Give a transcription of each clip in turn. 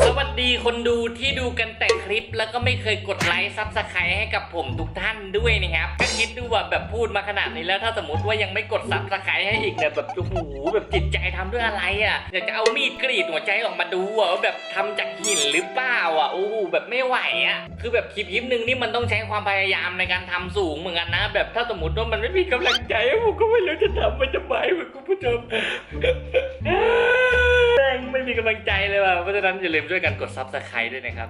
สวัสดีคนดูที่ดูกันแต่คลิป แล้วก็ไม่เคยกดไลค์ซับสไครต์ให้กับผมทุกท่านด้วยนะครับก็คิดดูว่าแบบพูดมาขนาดนี้แล้วถ้าสมมติว่ายังไม่กดซับสไครต์ให้อีกเนี่ยแบบโอ้โหแบบจิตใจทำด้วยอะไรอะอยากจะเอามีดกรีดหัวใจออกมาดูอะว่าแบบทำจากหินหรือเปล่าอะโอ้โหแบบไม่ไหวอะคือแบบคลิปคลิปหนึ่งนี่มันต้องใช้ความพยายามในการทำสูงเหมือนกันนะ แบบถ้าสมมติว่ามันไม่มีกำลังใจผมก็ไม่รู้จะทำมันจะไปเหมือนคุณผู้ชม มีกำลังใจเลยว่ะ เพราะฉะนั้นอย่าลืมช่วยกันกดซับสไครต์ด้วยนะครับ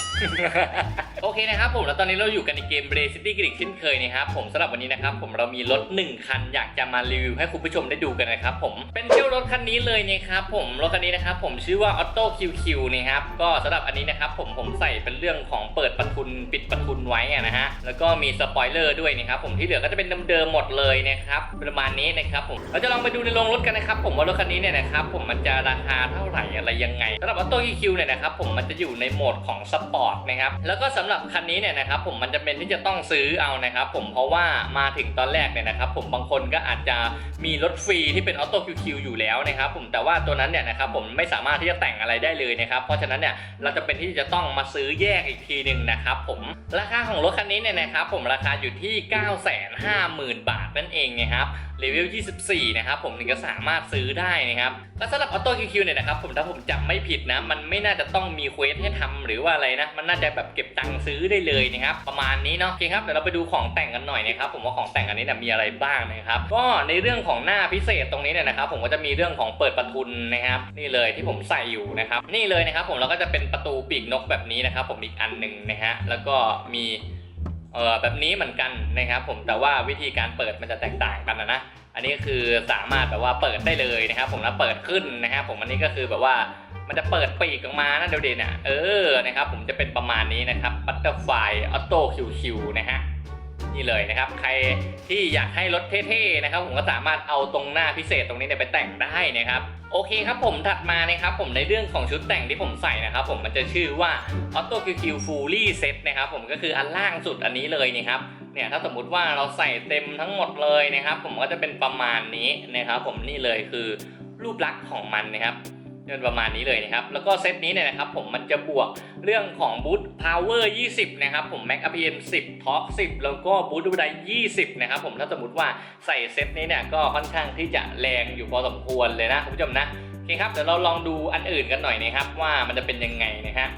โอเคนะครับผม แล้วตอนนี้เราอยู่กันในเกม Bray City กันอีกเช่นเคยนะครับผมสำหรับวันนี้นะครับผมเรามีรถ 1 คันอยากจะมารีวิวให้คุณผู้ชมได้ดูกันนะครับผมเป็นเที่ยวรถคันนี้เลยนะครับผมรถคันนี้นะครับผมชื่อว่า Auto QQ นะครับก็สำหรับอันนี้นะครับผมผมใส่เป็นเรื่องของเปิดประทุนปิดประทุนไว้นะฮะแล้วก็มีสปอยเลอร์ด้วยนะครับผมที่เหลือก็จะเป็นเดิมๆหมดเลยนะครับประมาณนี้นะครับผมเราจะลองไปดูในโรงรถกันนะครับผมว่ารถคันนี้เนี่ยนะครับผมมันจะราคาเท่าไหร่อะไรยังไงสำหรับ Auto QQ เนี่ยนะครับผมมันจะอยู่ในโหมดของสปอร์ตนะครับแล้วก็สำหรับคันนี้เนี่ยนะครับผมมันจะเป็นที่จะต้องซื้อเอานะครับผมเพราะว่ามาถึงตอนแรกเนี่ยนะครับผมบางคนก็อาจจะมีรถฟรีที่เป็น Auto QQ อยู่แล้วนะครับผมแต่ว่าตัวนั้นเนี่ยนะครับผมไม่สามารถที่จะแต่งอะไรได้เลยนะครับเพราะฉะนั้นเนี่ยเราจะเป็นที่จะต้องมาซื้อแยกอีกทีหนึ่งนะครับผมราคาของรถคันนี้เนี่ยนะครับผมราคาอยู่ที่ 950,000 บาทนั่นเองนะครับเลเวล 24 นะครับผมถึงจะสามารถซื้อได้นะครับและสำหรับ Auto QQ เนี่ยนะครับผมถ้าผมจำไม่ผิดนะ มันไม่น่าจะต้องมีเควสให้ทำหรือว่าอะไรนะ มันน่าจะแบบเก็บตังค์ซื้อได้เลยนะครับ ประมาณนี้เนาะโอเคครับเดี๋ยวเราไปดูของแต่งกันหน่อยนะครับผมว่าของแต่งอันนี้เนี่ยมีอะไรบ้างนะครับก็ในเรื่องของหน้าพิเศษตรงนี้เนี่ยนะครับผมก็จะมีเรื่องของเปิดประทุนนะครับนี่เลยที่ผมใส่อยู่นะครับนี่เลยนะครับผมแล้วก็จะเป็นประตูปีกนกแบบนี้นะครับผมอีกอันหนึ่งนะฮะแล้วก็มีเออแบบนี้เหมือนกันนะครับผมแต่ว่าวิธีการเปิดมันจะแตกต่างกันนะนะอันนี้คือสามารถแบบว่าเปิดได้เลยนะครับผมแล้วเปิดขึ้นนะครับผมอันนี้ก็คือแบบว่า มันจะเปิดปีกออกมานะเดี๋ยวเด่นอะเออนะครับผมจะเป็นประมาณนี้นะครับ Butterfly Auto QQ นะฮะนี่เลยนะครับใครที่อยากให้รถเท่ๆนะครับผมก็สามารถเอาตรงหน้าพิเศษตรงนี้เนี่ยไปแต่งได้นะครับโอเคครับผมถัดมานะครับผมในเรื่องของชุดแต่งที่ผมใส่นะครับผมมันจะชื่อว่า Auto QQ Fully Set นะครับผมก็คืออันล่างสุดอันนี้เลยนี่ครับเนี่ยถ้าสมมุติว่าเราใส่เต็มทั้งหมดเลยนะครับผมก็จะเป็นประมาณนี้นะครับผมนี่เลยคือรูปลักษณ์ของมันนะครับ เป็นประมาณนี้เลยนะครับ แล้วก็เซตนี้เนี่ยนะครับผมมันจะบวกเรื่องของบูตพาวเวอร์20 นะครับผม Max RPM 10 Torque 10 แล้วก็บูตดูได20 นะครับผมถ้าสมมติว่าใส่เซตนี้เนี่ยก็ค่อนข้างที่จะแรงอยู่พอสมควรเลยนะคุณผู้ชมนะโอเคครับเดี๋ยวเราลองดูอันอื่นกันหน่อยนะครับว่ามันจะเป็นยังไงนะฮะ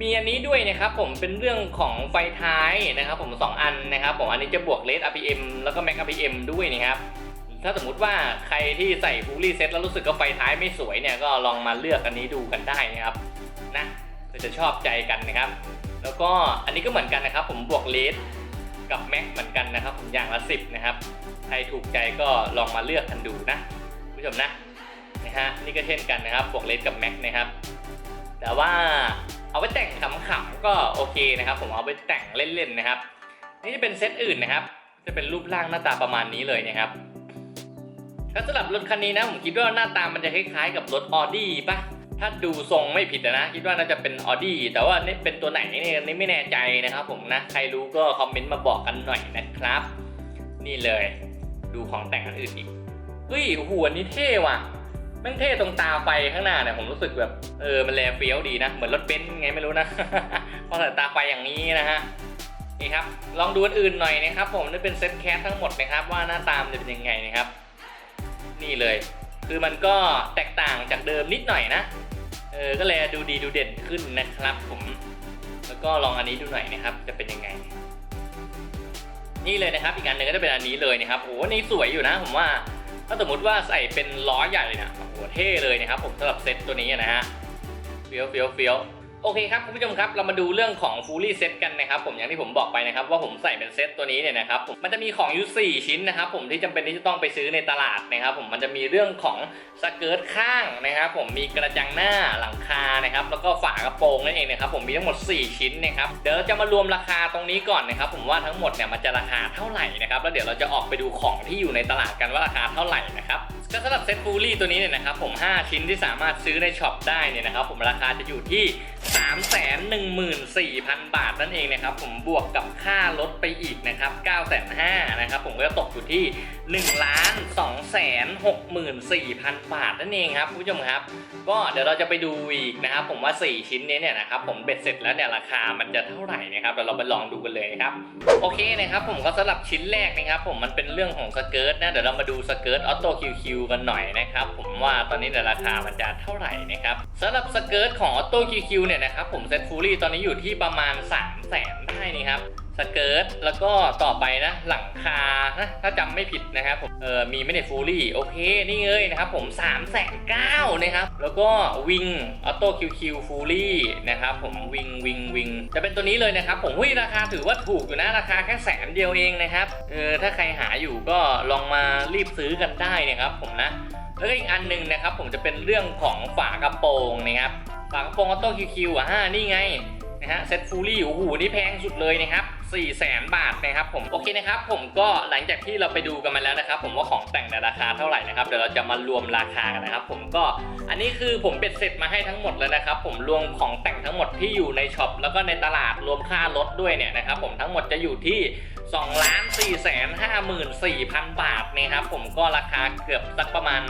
มีอันนี้ด้วยนะครับผมเป็นเรื่องของไฟท้ายนะครับผม 2 อันนะครับผมอันนี้จะบวกเลส RPM แล้วก็ Max RPM ด้วยนะครับ ถ้าสมมติว่าใครที่ใส่ฟูลี่เซ็ตแล้วรู้สึกว่าไฟท้ายไม่สวยเนี่ยก็ลองมาเลือกอันนี้ดูกันได้นะครับนะเพื่อจะชอบใจกันนะครับ แล้วก็อันนี้ก็เหมือนกันนะครับ ผมบวกเลสกับ Max เหมือนกันนะครับ ผมอย่างละ 10 นะครับ ใครถูกใจก็ลองมาเลือกกันดูนะคุณผู้ชมนะนะฮะนี่ก็เช่นกันนะครับบวกเลสกับ Max นะครับ แต่ว่าเอาไปแต่งขำๆก็โอเคนะครับ ผมเอาไปแต่งเล่นๆนะครับ นี่จะเป็นเซตอื่นนะครับ จะเป็นรูปร่างหน้าตาประมาณนี้เลยนะครับ ถ้าสำหรับรถคันนี้นะผมคิดว่าหน้าตามันจะคล้ายๆกับรถออดี้ปะถ้าดูทรงไม่ผิดอะนะคิดว่าน่าจะเป็นออดี้แต่ว่านี่เป็นตัวไหนเนี่ยนี่ไม่แน่ใจนะครับผมนะใครรู้ก็คอมเมนต์มาบอกกันหน่อยนะครับ นี่เลยดูของแต่งอันอื่นอีกเฮ้ยโอ้โหอันนี้เท่ว่ะแม่งเท่ตรงตาไฟข้างหน้าเนี่ยผมรู้สึกแบบเออมันแลเฟี้ยวดีนะ เหมือนรถเบนซ์ไงไม่รู้นะพอใส่ตาไฟอย่างนี้นะฮะนี่ครับลองดูอันอื่นหน่อยนะครับผมนี่เป็นเซ็ตแคสทั้งหมดนะครับว่าหน้าตามจะเป็นยังไงนะครับ นี่เลย คือมันก็แตกต่างจากเดิมนิดหน่อยนะเออก็เลยดูดีดูเด่นขึ้นนะครับผม แล้วก็ลองอันนี้ดูหน่อยนะครับ จะเป็นยังไง นี่เลยนะครับ อีกอันหนึ่งก็จะเป็นอันนี้เลยนะครับโอ้โหนี่สวยอยู่นะผมว่า ถ้าสมมติว่าใส่เป็นล้อใหญ่เนี่ยโอ้โหเท่เลยนะครับ ผมสำหรับเซตตัวนี้นะฮะเฟี้ยวเฟี้ยวเฟี้ยว โอเคครับคุณผู้ชมครับเรามาดูเรื่องของฟูลี่เซตกันนะครับผมอย่างที่ผมบอกไปนะครับว่าผมใส่เป็นเซตตัวนี้เนี่ยนะครับมันจะมีของอยู่4ชิ้นนะครับผมที่จำเป็นที่จะต้องไปซื้อในตลาดนะครับผมมันจะมีเรื่องของสเกิร์ตข้างนะครับผมมีกระจังหน้าหลังคานะครับแล้วก็ฝากระโปรงนั่นเองนะครับผมมีทั้งหมด 4 ชิ้นนะครับเดี๋ยวจะมารวมราคาตรงนี้ก่อนนะครับผมว่าทั้งหมดเนี่ยมันจะราคาเท่าไหร่นะครับแล้วเดี๋ยวเราจะออกไปดูของที่อยู่ในตลาดกันว่าราคาเท่าไหร่นะครับก็สำหรับเซ็ตฟูลี่ตัวนี้เนี่ยนะครับผม5ชิ้นที่สามารถซื้อในช็อปได้เนี่ยนะครับผมราคาจะอยู่ที่ 3 1 4 0 0 0 บาทนั่นเองนะครับผมบวกกับค่ารถไปอีกนะครับ9 5 0 0 0นะครับผมก็จะตกอยู่ที่1ล้าน2แสน64,000 บาทนั่นเองครับคุณผู้ชมครับ ก็เดี๋ยวเราจะไปดูอีกนะครับผมว่า 4 ชิ้นนี้เนี่ยนะครับผมเบ็ดเสร็จแล้วเนี่ยราคามันจะเท่าไหร่นะครับเดี๋ยวเราไปลองดูกันเลยนะครับโอเคนะครับผมก็สำหรับชิ้นแรกนะครับผมมันเป็นเรื่องของสเกิร์ตนะเดี๋ยวเรามาดูสเกิร์ตออโต้คิวคิวกันหน่อยนะครับผมว่าตอนนี้เนี่ยราคามันจะเท่าไหร่นะครับสำหรับสเกิร์ตของออโต้คิวคิวเนี่ยนะครับผมเซ็ตฟูลี่ตอนนี้อยู่ที่ประมาณ 3 0 0แสนได้นี่ครับสเกิร์ตแล้วก็ต่อไปนะหลังคานะถ้าจำไม่ผิดนะครับผมเออมีไม่ได้ฟูลี่โอเค นี่เลยนะครับผม3ามแสนเก้านะครับ แล้วก็วิงออโต้คิวคิวฟูลี่นะครับผมวิงวิงวิงจะเป็นตัวนี้เลยนะครับ ผมหุ้ยราคาถือว่าถูกอยู่นะราคาแค่แสนเดียวเองนะครับเออถ้าใครหาอยู่ก็ลองมารีบซื้อกันได้นะครับผมนะแล้วก็อีกอันหนึ่งนะครับ ผมจะเป็นเรื่องของฝากระโปรงนะครับ ฝากระโปรงออโต้คิวคิวอะนี่ไงนะฮะเซ็ตฟูลี่โอ้โหนี่แพงสุดเลยนะครับ4 0 0แสนบาทนะครับผมโอเคนะครับผมก็หลังจากที่เราไปดูกันมาแล้วนะครับ ผมว่าของแต่งในราคาเท่าไหร่นะครับเดี๋ยวเราจะมารวมราคากันนะครับ ผมก็อันนี้คือผมเบ็ดเสร็จมาให้ทั้งหมดแล้วนะครับ ผมรวมของแต่งทั้งหมดที่อยู่ในช็อปแล้วก็ในตลาดรวมค่ารถด้วยเนี่ยนะครับ ผมทั้งหมดจะอยู่ที่2ล้าน4แสน54,000 บาทนะครับผมก็ราคาเกือบสักประมาณ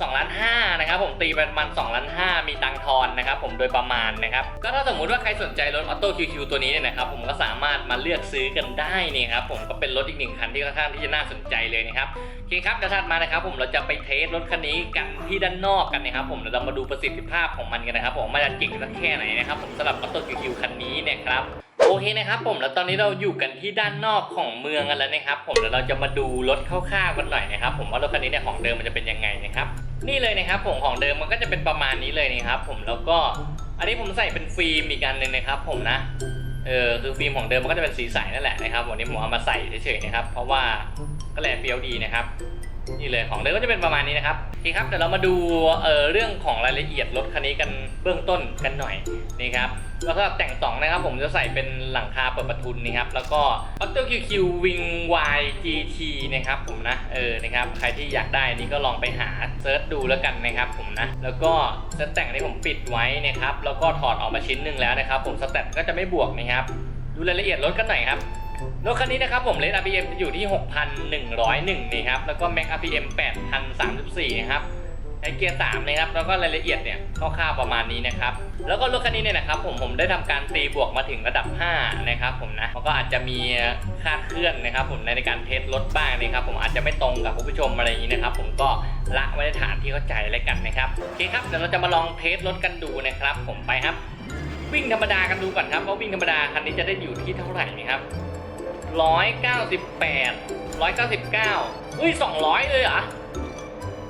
2ล้าน5นะครับผมตีไปประมาณ2ล้าน5มีตังค์ทอนนะครับผมโดยประมาณนะครับก็ถ้าสมมุติว่าใครสนใจรถออโต้คิวคิวตัวนี้เนี่ยนะครับผมก็สามารถมาเลือกซื้อกันได้นี่ครับผมก็เป็นรถอีกหนึ่งคันที่ค่อนข้างที่จะน่าสนใจเลยนะครับโอเคครับเดี๋ยวถัดมานะครับผมเราจะไปเทสรถคันนี้กันที่ด้านนอกกันนะครับผมเดี๋ยวเรามาดูประสิทธิภาพของมันกันนะครับผมมันจะเก่งสักแค่ไหนนะครับผมสำหรับออโต้คิวคิวคันนี้เนี่ยครับ โอเคนะครับผมแล้วตอนนี้เราอยู่กันที่ด้านนอกของเมืองกันแล้วนะครับผมเดี๋ยวเราจะมาดูรถคร่าวๆกันหน่อยนะครับผมว่ารถคันนี้เนี่ยของเดิมมันจะเป็นยังไงนะครับนี่เลยนะครับผมของเดิมมันก็จะเป็นประมาณนี้เลยนะครับผมแล้วก็อันนี้ผมใส่เป็นฟิล์มอีกอันหนึ่งนะครับผมนะเออคือฟิล์มของเดิมมันก็จะเป็นสีใสนั่นแหละนะครับวันนี้ผมเอามาใส่เฉยๆนะครับเพราะว่าก็แลเฟี้ยวดีนะครับนี่เลยของเดิมก็จะเป็นประมาณนี้นะครับโอเครับเดี๋ยวเรามาดูเอ่อเรื่องของรายละเอียดรถคันนี้กันเบื้องต้นกันหน่อยนี่ครับ แล้วก็แต่งสองนะครับผมจะใส่เป็นหลังคาเปิดประทุนนี่ครับ แล้วก็ Auto QQ Wing Y GT นะครับผมนะ เออ นะครับ ใครที่อยากได้นี่ก็ลองไปหาเซิร์ชดูแล้วกันนะครับผมนะ แล้วก็สแต็กที่ผมปิดไว้นะครับ แล้วก็ถอดออกมาชิ้นหนึ่งแล้วนะครับ ผมสแต็กก็จะไม่บวกนะครับ ดูรายละเอียดรถกันหน่อยครับ รถคันนี้นะครับผมเลน RPM จะอยู่ที่ 6,101นี่ครับ แล้วก็ Max RPM 8,034 นะครับ ในเกียร์3นะครับแล้วก็รายละเอียดเนี่ยคร่าวๆประมาณนี้นะครับแล้วก็รถคันนี้เนี่ยนะครับผมผมได้ทำการตีบวกมาถึงระดับ 5 นะครับผมนะมันก็อาจจะมีคาดเคลื่อนนะครับ ผมในการเทสรถบ้างนะครับ ผมอาจจะไม่ตรงกับคุณผู้ชมอะไรอย่างนี้นะครับ ผมก็ละไว้ในฐานที่เข้าใจแล้วกันนะครับโอเคครับเดี๋ยวเราจะมาลองเทสรถกันดูนะครับ ผมไปครับ วิ่งธรรมดากันดูก่อนครับว่าวิ่งธรรมดาคันนี้จะได้อยู่ที่เท่าไหร่นะครับร้อยเก้าสิบแปดร้อยเก้าสิบเก้าอุ้ยสองร้อยเลยเหรอ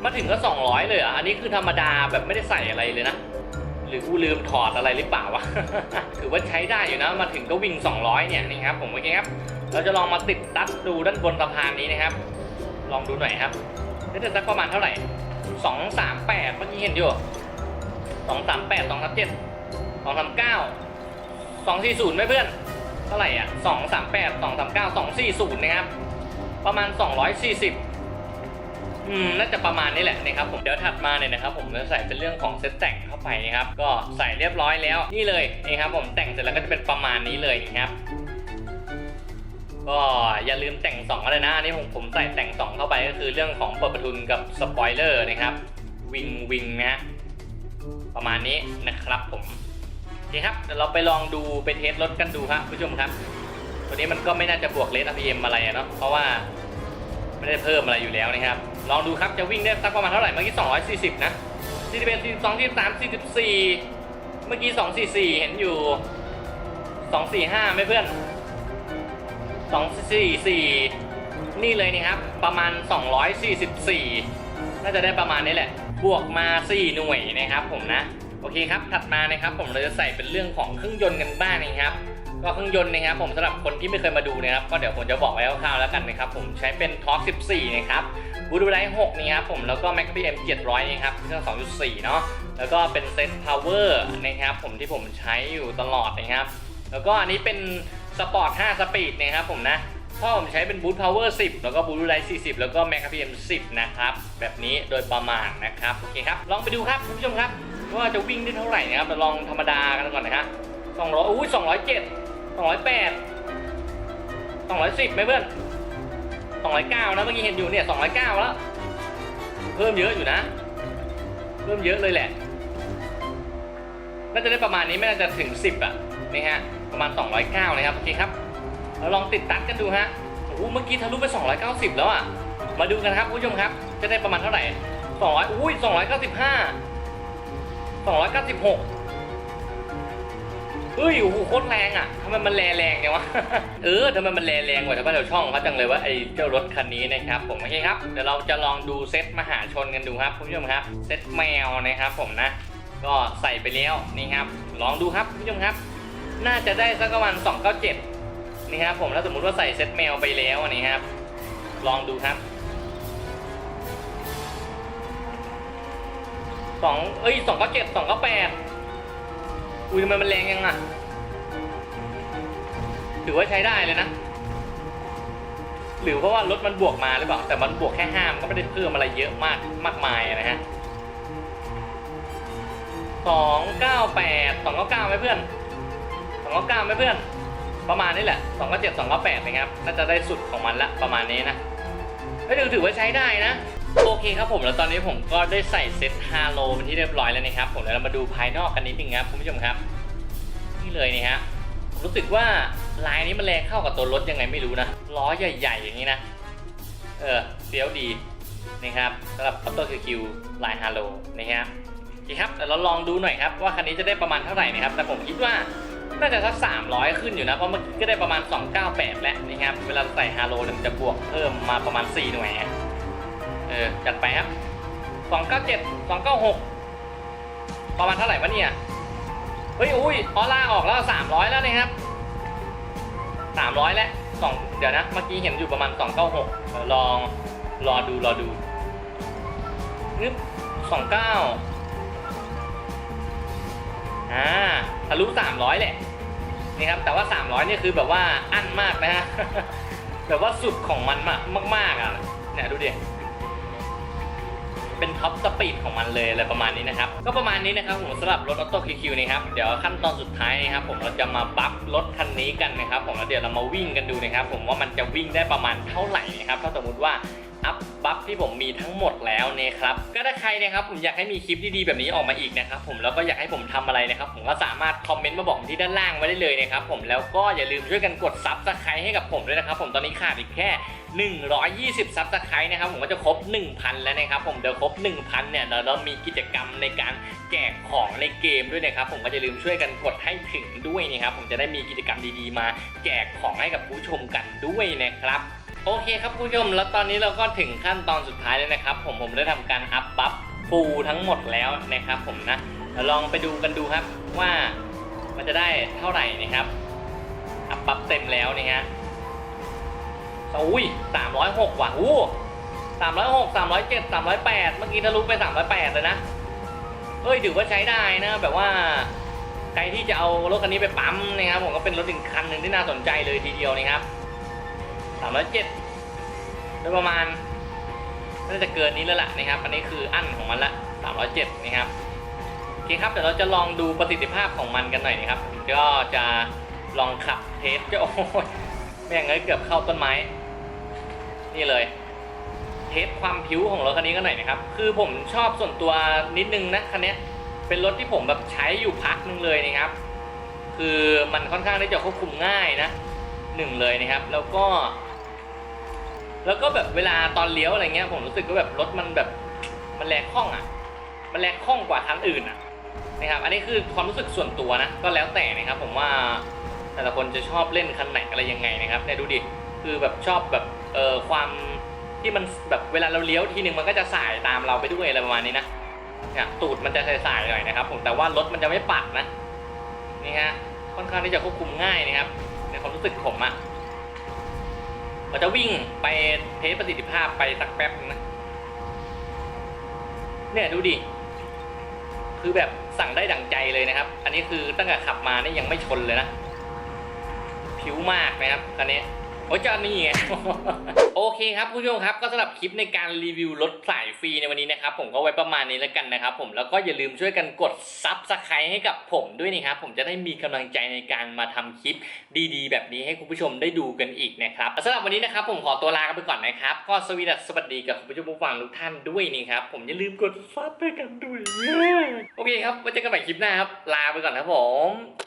มาถึงก็สองร้อยเลยเหรออันนี้คือธรรมดาแบบไม่ได้ใส่อะไรเลยนะ หรือกูลืมถอดอะไรหรือเปล่าวะ ถือว่าใช้ได้อยู่นะ มาถึงก็วิ่ง 200 เนี่ยนี่ครับผมโอเคครับ เราจะลองมาติดตัดดูด้านบนสะพานนี้นะครับ ลองดูหน่อยครับจะสักประมาณเท่าไหร่ 238เมื่อกี้เห็นอยู่ 238 237 239 240ไหมเพื่อน เท่าไหร่อะสองสามแปดสองสามเก้าสองสี่ศูนย์นะครับ ประมาณส อืมน่าจะประมาณนี้แหละนะครับผมเดี๋ยวถัดมาเนี่ยนะครับผมจะใส่เป็นเรื่องของเซตแต่งเข้าไปนะครับก็ใส่เรียบร้อยแล้วนี่เลยนี่ครับผมแต่งเสร็จแล้วก็จะเป็นประมาณนี้เลยนะครับก็อย่าลืมแต่งสองเลยนะอันนี้ผมผมใส่แต่งสองเข้าไปก็คือเรื่องของเปิดประทุนกับสปอยเลอร์นะครับวิงวิงนะฮะประมาณนี้นะครับผมโอเคครับเดี๋ยวเราไปลองดูไปเทสรถกันดูครับผู้ชมครับ ตัวนี้มันก็ไม่น่าจะบวกเลส RPM อะไรเนาะเพราะว่าไม่ได้เพิ่มอะไรอยู่แล้วนะครับ ลองดูครับจะวิ่งได้สักประมาณเท่าไหร่เมื่อกี้240 นะ41 42 43 44 เมื่อกี้ 244 เห็นอยู่ 245ไหมเพื่อน 244 นี่เลยนี่ครับ ประมาณ 244 น่าจะได้ประมาณนี้แหละ บวกมา 4 หน่วยนะครับผมนะ โอเคครับ ถัดมานะครับผมเราจะใส่เป็นเรื่องของเครื่องยนต์กันบ้างนะครับ ก็เครื่องยนต์นะครับผมสำหรับคนที่ไม่เคยมาดูนะครับก็เดี๋ยวผมจะบอกไว้คร่าวๆแล้วกันนะครับผมใช้เป็นท็อร์ก14 นะครับบูดูไลท์6นี่ครับผมแล้วก็แม็กพีเอ็ม700นี่ครับเครื่อง 2.4 เนาะแล้วก็เป็นเซตพาวเวอร์นะครับผมที่ผมใช้อยู่ตลอดนะครับ แล้วก็อันนี้เป็นสปอร์ต 5 สปีดนะครับผมนะพ่อผมใช้เป็นบูทพาวเวอร์10 แล้วก็บูทไลท์40 แล้วก็แม็กพีเอ็ม10 นะครับ แบบนี้โดยประมาณนะครับโอเคครับ ลองไปดูครับคุณผู้ชมครับ ว่าจะวิ่งได้เท่าไหร่นะครับลองธรรมดากันก่อนนะฮะสองร้อยอุ้ย สองร้อยแปดสองร้อยสิบไหมเพื่อนสองร้อยเก้านะเมื่อกี้เห็นอยู่เนี่ยสองร้อยเก้าแล้ว เพิ่มเยอะอยู่นะ เพิ่มเยอะเลยแหละ น่าจะได้ประมาณนี้ไม่น่าจะถึง10อะนี่ฮะ ประมาณ209นะครับโอเคครับเราลองติดตัดกันดูฮะโอ้โหเมื่อกี้ทะลุไป290แล้วอะ มาดูกันครับคุณผู้ชมครับ จะได้ประมาณเท่าไหร่200อุ้ย295 296เเฮ้ยโอ้โหโคตรแรงอะทำไมมันแรงแรงจังวะ เออทำไมมันแรงแรงกว่าชาวบ้านชาวช่องเขาจังเลยว่าไอ้เจ้ารถคันนี้นะครับผมโอเคครับ เดี๋ยวเราจะลองดูเซตมหาชนกันดูครับคุณผู้ชมครับ เซตแมวนะครับผมนะ ก็ใส่ไปแล้วนี่ครับ ลองดูครับคุณผู้ชมครับ น่าจะได้สักประมาณ297นี่ครับผมแล้วสมมุติว่าใส่เซตแมวไปแล้วอันนี้ครับ ลองดูครับสองเอ้ยสองเก้าเจ็ดสองเก้าแปด อุ้ยทำไมมันแรงยังอะ ถือว่าใช้ได้เลยนะ หรือเพราะว่ารถมันบวกมาหรือเปล่า แต่มันบวกแค่ห้ามก็ไม่ได้เพิ่มอะไรเยอะมากมากมายนะฮะสองเก้าแปดสองเก้าเก้าไหมเพื่อนสองเก้าเก้าไหมเพื่อน ประมาณนี้แหละสองเก้าเจ็ดสองเก้าแปดนะครับ น่าจะได้สุดของมันละประมาณนี้นะไม่ถือถือว่าใช้ได้นะ โอเคครับผมแล้วตอนนี้ผมก็ได้ใส่เซ็ตฮาโลเป็นที่เรียบร้อยแล้วนะครับผมเดี๋ยวเรามาดูภายนอกกันนิดนึงครับคุณผู้ชมครับนี่เลยนี่ฮะรู้สึกว่าลายนี้มันแรงเข้ากับตัวรถยังไงไม่รู้นะล้อใหญ่ ๆ อย่างนี้นะ เออเฟี้ยวดีนะครับสำหรับ Auto QQ ลายฮาโลนะครับโอเครับเดี๋ยวเราลองดูหน่อยครับว่าคันนี้จะได้ประมาณเท่าไหร่นะครับแต่ผมคิดว่าน่าจะสัก300 ขึ้นอยู่นะ เพราะเมื่อกี้ก็ได้ประมาณ 298 แล้วนะครับ เวลาใส่ฮาโลเนี่ยมันจะบวกเพิ่มมาประมาณ 4 หน่วยอะ เออ จัดไปครับ297 296ประมาณเท่าไหร่วะเนี่ย เฮ้ย อุ้ยออร่าออกแล้ว300แล้วนะครับ300แล้วสองเดี๋ยวนะ เมื่อกี้เห็นอยู่ประมาณ296เดี๋ยวลองรอดูรอดูนึบ29อ่าทะลุ300แหละนี่ครับแต่ว่า 300เนี่ยคือแบบว่าอั้นมากนะฮะแบบว่าสุดของมันมากมากๆอะเนี่ยดูดิ เป็นท็อปสปีดของมันเลยอะไรประมาณนี้นะครับ ก็ประมาณนี้นะครับผมสำหรับรถออโต้คิวนะครับเดี๋ยวขั้นตอนสุดท้ายนะครับผมเราจะมาบัฟรถคันนี้กันนะครับผมแล้วเดี๋ยวเรามาวิ่งกันดูนะครับผมว่ามันจะวิ่งได้ประมาณเท่าไหร่นะครับถ้าสมมติว่า อัพบัฟที่ผมมีทั้งหมดแล้วเนี่ยครับก็ถ้าใครนะครับผมอยากให้มีคลิปดีๆแบบนี้ออกมาอีกนะครับผมแล้วก็อยากให้ผมทำอะไรนะครับผมก็สามารถคอมเมนต์มาบอกผมที่ด้านล่างไว้ได้เลยนะครับผมแล้วก็อย่าลืมช่วยกันกดซับสไครต์ให้กับผมด้วยนะครับผมตอนนี้ขาดอีกแค่ 120ซับสไครต์นะครับผมก็จะครบ 1,000 แล้วนะครับผมเดี๋ยวครบ 1,000เนี่ยเราเรามีกิจกรรมในการแจกของในเกมด้วยนะครับผมก็จะลืมช่วยกันกดให้ถึงด้วยนะครับผมจะได้มีกิจกรรมดีๆ มาแจกของให้กับผู้ชมกันด้วยนะครับ โอเคครับผู้ชม แล้วตอนนี้เราก็ถึงขั้นตอนสุดท้ายแล้วนะครับ ผมผมได้ทำการอัพบัฟฟูลทั้งหมดแล้วนะครับผมนะลองไปดูกันดูครับว่ามันจะได้เท่าไหร่นะครับ อัพบัฟเต็มแล้วนี่ฮะอุ้ยสามร้อยหกว่ะอู้สามร้อยหกสามร้อยเจ็ดสามร้อยแปดเมื่อกี้ทะลุไปสามร้อยแปดเลยนะเฮ้ยถือว่าใช้ได้นะแบบว่าใครที่จะเอารถคันนี้ไปปั๊มนะครับผมก็เป็นรถอีกคันหนึ่งที่น่าสนใจเลยทีเดียวนะครับ สามร้อยเจ็ดโดยประมาณน่าจะเกินนี้แล้วล่ะนะครับ อันนี้คืออั้นของมันละสามร้อยเจ็ดนะครับโอเคครับเดี๋ยวเราจะลองดูประสิทธิภาพของมันกันหน่อยนะครับก็จะลองขับเทสจะโอ้ยแม่งเอ้ยเกือบเข้าต้นไม้ นี่เลย เทสความผิวของรถคันนี้กันหน่อยนะครับ คือผมชอบส่วนตัวนิดนึงนะคันนี้เป็นรถที่ผมแบบใช้อยู่พักนึงเลยนะครับ คือมันค่อนข้างที่จะควบคุมง่ายนะหนึ่งเลยนะครับ แล้วก็ แล้วก็แบบเวลาตอนเลี้ยวอะไรเงี้ยผมรู้สึกว่าแบบรถมันแบบมันแรงคล่องอะ มันแรงคล่องกว่าคันอื่นอะนะครับ อันนี้คือความรู้สึกส่วนตัวนะ ก็แล้วแต่นะครับ ผมว่าแต่ละคนจะชอบเล่นคันไหนอะไรยังไงนะครับเนี่ยดูดิ คือแบบชอบแบบเอ่อความที่มันแบบเวลาเราเลี้ยวทีหนึ่งมันก็จะสายตามเราไปด้วยอะไรประมาณนี้นะเนี่ยตูดมันจะสายๆหน่อยนะครับ ผมแต่ว่ารถมันจะไม่ปัดนะนี่ฮะค่อนข้างที่จะควบคุมง่ายนะครับในความรู้สึกผมอะ เราจะวิ่งไปเทสประสิทธิภาพไปสักแป๊บนึงนะ เนี่ยดูดิ คือแบบสั่งได้ดั่งใจเลยนะครับ อันนี้คือตั้งแต่ขับมานี่ยังไม่ชนเลยนะ ผิวมากนะครับคันนี้ โอ้ยจอนี่ไงโอเคครับคุณผู้ชมครับก็สำหรับคลิปในการรีวิวรถสายฟรีในวันนี้นะครับผมก็ไว้ประมาณนี้แล้วกันนะครับผมแล้วก็อย่าลืมช่วยกันกดซับสไครต์ให้กับผมด้วยนะครับผมจะได้มีกำลังใจในการมาทำคลิปดีๆ แบบนี้ให้คุณผู้ชมได้ดูกันอีกนะครับสำหรับวันนี้นะครับผมขอตัวลากันไปก่อนนะครับก็สวีดัสสวัสดีกับคุณผู้ชมผู้ฟังทุกท่านด้วยนี่ครับผมอย่าลืมกดซับให้กันด้วยโอเคครับไว้เจอกันใหม่คลิปหน้าครับลาไปก่อนครับผม